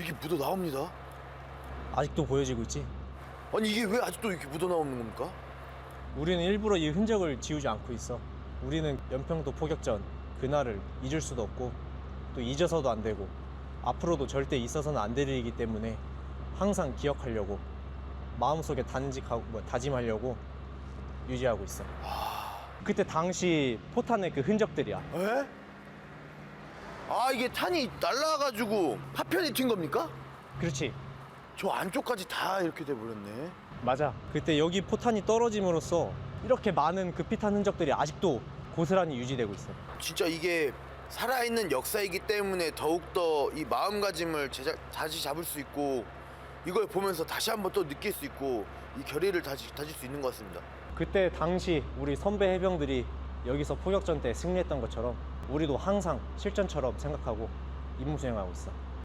이게 묻어 나옵니다. 아직도 보여지고 있지? 아니 이게 왜 아직도 이렇게 묻어 나오는 겁니까? 우리는 일부러 이 흔적을 지우지 않고 있어. 우리는 연평도 포격전 그날을 잊을 수도 없고 또 잊어서도 안 되고 앞으로도 절대 있어서는 안 될 일이기 때문에 항상 기억하려고 마음속에 단직하고 뭐, 다짐하려고 유지하고 있어. 그때 당시 포탄의 그 흔적들이야. 에? 아 이게 탄이 날라가지고 파편이 튄 겁니까? 그렇지. 저 안쪽까지 다 이렇게 돼 버렸네. 맞아. 그때 여기 포탄이 떨어짐으로써 이렇게 많은 그 피탄 흔적들이 아직도 고스란히 유지되고 있어. 진짜 이게 살아있는 역사이기 때문에 더욱더 이 마음가짐을 제작, 다시 잡을 수 있고 이걸 보면서 다시 한번 또 느낄 수 있고 이 결의를 다시 다질 수 있는 것 같습니다. 그때 당시 우리 선배 해병들이 여기서 포격전 때 승리했던 것처럼 우리도 항상 실전처럼 생각하고 임무 수행하고 있어.